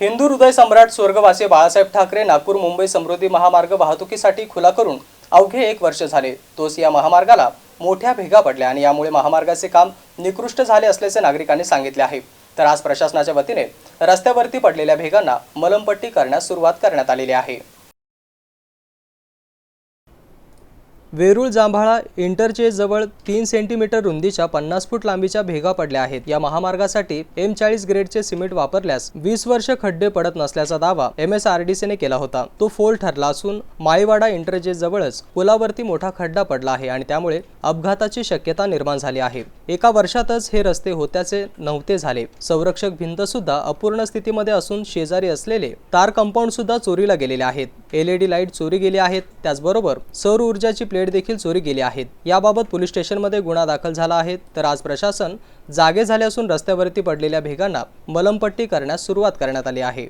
हिंदू हृदय सम्राट स्वर्गवासी बाळासाहेब ठाकरे नागपूर मुंबई समृद्धी महामार्ग वाहतुकीसाठी खुला करून अवघे एक वर्ष झाले. तोच या महामार्गाला मोठ्या भेगा पडल्या आणि यामुळे महामार्गाचे काम निकृष्ट झाले असल्याचे नागरिकांनी सांगितले आहे. तर आज प्रशासनाच्या वतीने रस्त्यावरती पडलेल्या भेगांना मलमपट्टी करण्यास सुरुवात करण्यात आलेली आहे. वेरूळ जांभाळा इंटरचेजवळ तीन सेंटीमीटर रुंदीच्या पन्नास फूट लांबीच्या भेगा पडल्या आहेत. या महामार्गासाठी एम चाळीस ग्रेडचे सिमेंट वापरल्यास वीस वर्ष खड्डे पडत नसल्याचा दावा एम एस आर डी सीने केला होता. तो फोल ठरला असून माळीवाडा इंटरचेंज जवळच पुलावरती मोठा खड्डा पडला आहे आणि त्यामुळे अपघाताची शक्यता निर्माण झाली आहे. एका वर्षातच हे रस्ते होत्याचे नव्हते झाले. संरक्षक भिंत सुद्धा अपूर्ण स्थितीमध्ये असून शेजारी असलेले तार कंपाऊंड सुद्धा चोरीला गेलेले आहेत. एल ई डी लाइट चोरी गेली आहेत त्याचबरोबर सौर ऊर्जाची प्लेट देखील चोरी गेली आहेत. याबाबत पोलीस स्टेशनमध्ये गुन्हा दाखल झाला आहे. तर आज प्रशासन जागे झाले असून रस्त्यावरती पडलेल्या भेगांना मलमपट्टी करण्यास सुरुवात करण्यात आली आहे.